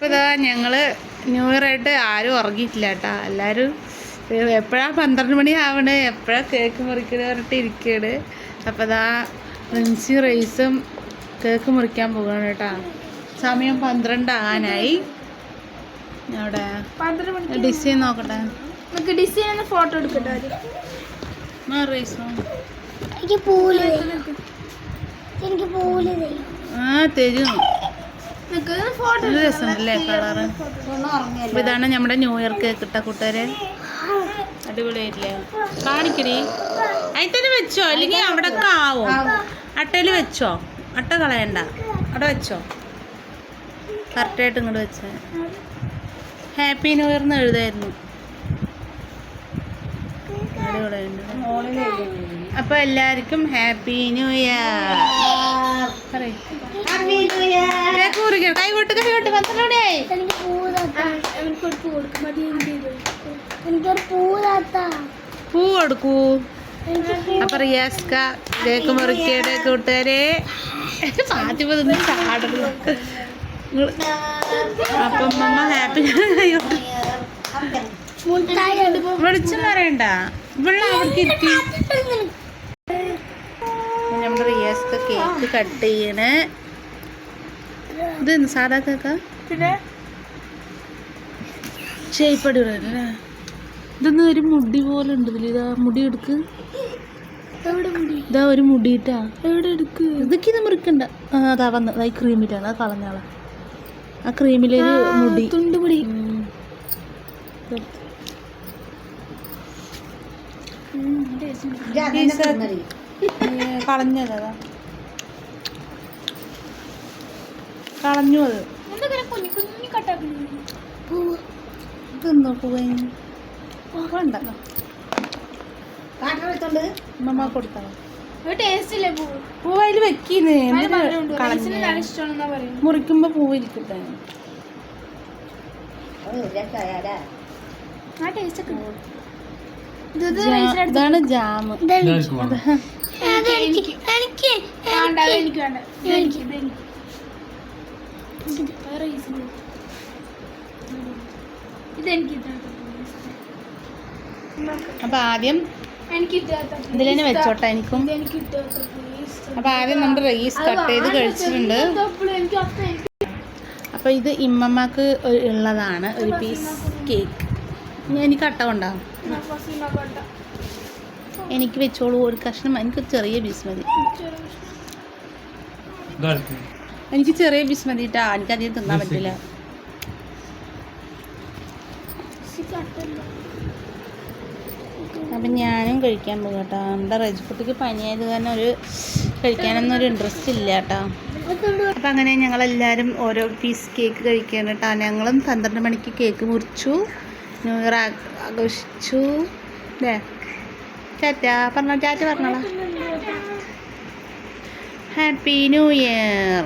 അപ്പോൾ ഇതാ ഞങ്ങൾ ന്യൂ ഇയർ ആയിട്ട് ആരും ഉറങ്ങിയിട്ടില്ല കേട്ടോ. എല്ലാവരും എപ്പോഴാണ് പന്ത്രണ്ട് മണി ആവണേ? എപ്പോഴാ കേക്ക് മുറിക്കണ പറഞ്ഞിട്ട് ഇരിക്കുകയാണ് അപ്പോൾ ഇതാ റിൻസി റൈസും കേക്ക് മുറിക്കാൻ പോകുകയാണ് കേട്ടോ. സമയം പന്ത്രണ്ട് ആകാനായി അവിടെ പന്ത്രണ്ട് മണി ഡിസൈൻ നോക്കട്ടെ. നമുക്ക് ഡിസൈൻ ഒന്ന് ഫോട്ടോ എടുക്കട്ടെ ആ റൈസോ എനിക്ക് പൂൽ എനിക്ക് പൂൽ ആ തരും. രസമുണ്ടല്ലേ കളറ് അപ്പോൾ ഇതാണ് നമ്മുടെ ന്യൂ ഇയർ കേക്ക് ഇട്ട കൂട്ടുകാരെ. അടിപൊളിയായിട്ടില്ലേ? കാണിക്കടി. അതിൽ വെച്ചോ? അല്ലെങ്കിൽ അവിടെ ആവോ? അട്ടയിൽ വെച്ചോ? അട്ട കളയണ്ട. അവിടെ വെച്ചോ? കറക്റ്റായിട്ട് ഇങ്ങോട്ട് വെച്ചേ. ഹാപ്പി ന്യൂ ഇയർ എന്ന് എഴുതായിരുന്നു. അടിപൊളിയുണ്ട് അപ്പോൾ എല്ലാവർക്കും ഹാപ്പി ന്യൂ ഇയർ പറയ് കേക്ക് മുറിക്കണം കൈ കൊട്ട് കൈ കൊട്ട് പന്ത്രണ്ട് മണിയായി. പൂ കൊടുക്കും. അപ്പൊ റിയാസ്ക കേക്ക് മുറിക്കയുടെ കൂട്ടുകാരെ. ഫാത്തിമ നിന്ന് ചാടുന്നു അപ്പം മമ്മ ഹാപ്പി വിളിച്ചു വെളിച്ചം പറയണ്ട. ഇവിടെ അവർക്ക് ഇരിക്കും. നമ്മുടെ റിയാസ്ക്ക് കേക്ക് കട്ട് ചെയ്യണേ. ഇത് സാധാ കേക്കാ പിന്നെ? ഇതൊന്നും ഒരു മുടി പോലെ ഉണ്ട് ഇതിൽ ഇതാ മുടി എടുക്ക്. എവിടെ മുടി? ഇതാ ഒരു മുടിയിട്ടാ. എവിടെ എടുക്ക്? ഇതൊക്കെ ഇത് മുറിക്കണ്ട. ആ, അതാ വന്ന്. അതാ ഈ ക്രീമിട്ടാണ് അത് കളഞ്ഞാളാ ആ ക്രീമിലൊരു മുടി. തുണ്ട് മുടി. ഈ സ- ഏ, അതാ കളഞ്ഞു അത് പൂവ് തിന്നു മമ്മ വെക്കീന്ന്. മുറിക്കുമ്പോ പൂവിരിക്കട്ടെ. ഇതാണ് ജാം എനിക്ക് എനിക്ക്. വേണ്ട എനിക്ക് വേണ്ട. എനിക്ക് ഇതെനിക്ക് അപ്പൊ ആദ്യം ഇതിൽ തന്നെ വെച്ചോട്ടെ എനിക്കും. അപ്പൊ ആദ്യം നമ്മുടെ റൈസ് കട്ട് ചെയ്ത് കഴിച്ചിട്ടുണ്ട്. അപ്പൊ ഇത് ഇമ്മമ്മക്ക് ഉള്ളതാണ് ഒരു പീസ് കേക്ക് ഞാൻ എനിക്ക് കട്ട കൊണ്ടാവും എനിക്ക് വെച്ചോളൂ ഒരു കഷ്ണം. എനിക്ക് ചെറിയ ബിസ്മതി മതി. എനിക്ക് ചെറിയ പീസ് മതി കേട്ടാ എനിക്ക് അധികം തിന്നാൻ പറ്റില്ല. അപ്പം ഞാനും കഴിക്കാൻ പോകും കേട്ടോ നമ്മുടെ റജിക്കുട്ടിക്ക് പനിയായത് കാരണം ഒരു കഴിക്കാനൊന്നും ഒരു ഇൻട്രസ്റ്റ് ഇല്ല കേട്ടോ അപ്പം അങ്ങനെ ഞങ്ങൾ എല്ലാരും ഓരോ പീസ് കേക്ക് കഴിക്കാൻ കേട്ടോ ഞങ്ങളും പന്ത്രണ്ട് മണിക്ക് കേക്ക് മുറിച്ചു. ന്യൂ ഇയർ ആഘോഷിച്ചു. അല്ലേ ടാറ്റ പറഞ്ഞോ ചാറ്റ പറഞ്ഞോളാം ഹാപ്പി ന്യൂ ഇയർ